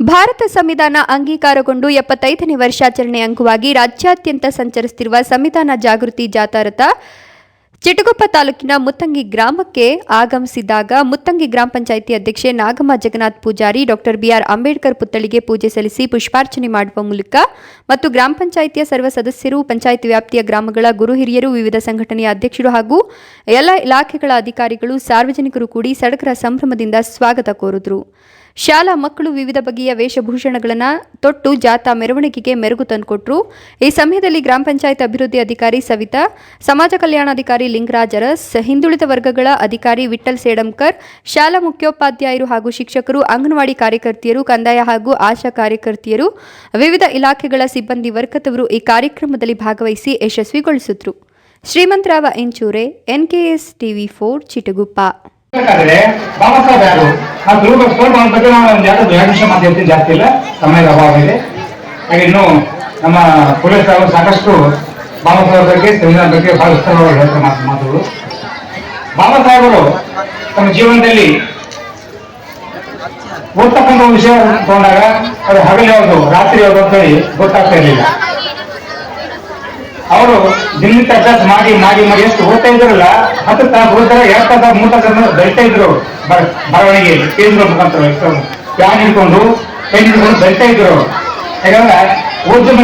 ಭಾರತ ಸಂವಿಧಾನ ಅಂಗೀಕಾರಗೊಂಡು ಎಪ್ಪತ್ತೈದನೇ ವರ್ಷಾಚರಣೆ ಅಂಗವಾಗಿ ರಾಜ್ಯಾದ್ಯಂತ ಸಂಚರಿಸುತ್ತಿರುವ ಸಂವಿಧಾನ ಜಾಗೃತಿ ಜಾಥಾ ರಥ ಚಿಟಗುಪ್ಪ ತಾಲೂಕಿನ ಮುತ್ತಂಗಿ ಗ್ರಾಮಕ್ಕೆ ಆಗಮಿಸಿದಾಗ ಮುತ್ತಂಗಿ ಗ್ರಾಮ ಪಂಚಾಯಿತಿ ಅಧ್ಯಕ್ಷೆ ನಾಗಮ್ಮ ಜಗನ್ನಾಥ್ ಪೂಜಾರಿ, ಡಾಕ್ಟರ್ ಬಿಆರ್ ಅಂಬೇಡ್ಕರ್ ಪುತ್ಥಳಿಗೆ ಪೂಜೆ ಸಲ್ಲಿಸಿ ಪುಷ್ಪಾರ್ಚನೆ ಮಾಡುವ ಮೂಲಕ ಮತ್ತು ಗ್ರಾಮ ಪಂಚಾಯಿತಿಯ ಸರ್ವ ಸದಸ್ಯರು, ಪಂಚಾಯಿತಿ ವ್ಯಾಪ್ತಿಯ ಗ್ರಾಮಗಳ ಗುರು ಹಿರಿಯರು, ವಿವಿಧ ಸಂಘಟನೆಯ ಅಧ್ಯಕ್ಷರು ಹಾಗೂ ಎಲ್ಲ ಇಲಾಖೆಗಳ ಅಧಿಕಾರಿಗಳು ಸಾರ್ವಜನಿಕರು ಕೂಡಿ ಸಡಗರ ಸಂಭ್ರಮದಿಂದ ಸ್ವಾಗತ ಕೋರಿದರು. ಶಾಲಾ ಮಕ್ಕಳು ವಿವಿಧ ಬಗೆಯ ವೇಷಭೂಷಣಗಳನ್ನು ತೊಟ್ಟು ಜಾಥಾ ಮೆರವಣಿಗೆಗೆ ಮೆರುಗು ತಂದುಕೊಟ್ರು. ಈ ಸಮಯದಲ್ಲಿ ಗ್ರಾಮ ಪಂಚಾಯತ್ ಅಭಿವೃದ್ಧಿ ಅಧಿಕಾರಿ ಸವಿತಾ, ಸಮಾಜ ಕಲ್ಯಾಣಾಧಿಕಾರಿ ಲಿಂಗರಾಜ್ ಅರಸ್ ಹಿಂದುಳಿದ ವರ್ಗಗಳ ಅಧಿಕಾರಿ ವಿಠಲ್ ಸೇಡಂಕರ್, ಶಾಲಾ ಮುಖ್ಯೋಪಾಧ್ಯಾಯರು ಹಾಗೂ ಶಿಕ್ಷಕರು, ಅಂಗನವಾಡಿ ಕಾರ್ಯಕರ್ತೆಯರು, ಕಂದಾಯ ಹಾಗೂ ಆಶಾ ಕಾರ್ಯಕರ್ತೆಯರು, ವಿವಿಧ ಇಲಾಖೆಗಳ ಸಿಬ್ಬಂದಿ ವರ್ಗದವರು ಈ ಕಾರ್ಯಕ್ರಮದಲ್ಲಿ ಭಾಗವಹಿಸಿ ಯಶಸ್ವಿಗೊಳಿಸಿದ್ರು. Shrimantrao Enchure, NKS TV four Chitaguppa. ಬೇಕಾದ್ರೆ ಬಾಬಾ ಸಾಹೇಬ್ ಯಾರು? ನಾವು ಬಗ್ಗೆ ನಾವು ಒಂದು ಎರಡು ನಿಮಿಷ ಮಾತಾಡ್ತೀನಿ, ಜಾಸ್ತಿ ಇಲ್ಲ. ಸಮಯದ ಅಭಾವ ಇದೆ. ಹಾಗೆ ಇನ್ನು ನಮ್ಮ ಪೊಲೀಸ್ ಅವರು ಸಾಕಷ್ಟು ಬಾಬಾ ಸಾಹೇಬ್ ಬಗ್ಗೆ, ಸಂವಿಧಾನ ಬಗ್ಗೆ ಬಹಳ ವಿಸ್ತಾರವಾಗಿ ಹೇಳ್ತಾರೆ ಮಾತು, ಮಾತುಗಳು. ಬಾಬಾ ಸಾಹೇಬರು ತಮ್ಮ ಜೀವನದಲ್ಲಿ ಓದ್ತಕ್ಕಂಥ ವಿಷಯ ತಗೊಂಡಾಗ ಅದು ಹಗಲು ಯಾವುದು ರಾತ್ರಿ ಯಾವುದು ಅಂತೇಳಿ ಗೊತ್ತಾಗ್ತಾ ಇರಲಿಲ್ಲ. ಅವರು ದಿನನಿತ್ಯ ಅಭ್ಯಾಸ ಮಾಡಿ ಮಾಡಿ ಮಾಡಿ ಎಷ್ಟು ಓದ್ತಾ ಇದ್ರಲ್ಲ, ಹತ್ತು ತಾಸು ಓದ್ತಾರೆ ಎರಡು ತಾಸ ಮೂರು ತಾಸ ಬೆಳಿತಾ ಇದ್ರು. ಬರ- ಬರವಣಿಗೆ, ಕೇಂದ್ರ ಮುಖಾಂತರ ಪ್ಯಾನ್ ಹಿಡ್ಕೊಂಡು? ಪೆನ್ ಹಿಡ್ಕೊಂಡು ಬೆಳಿತಾ ಇದ್ರು. ಯಾಕಂದ್ರೆ ಓದ್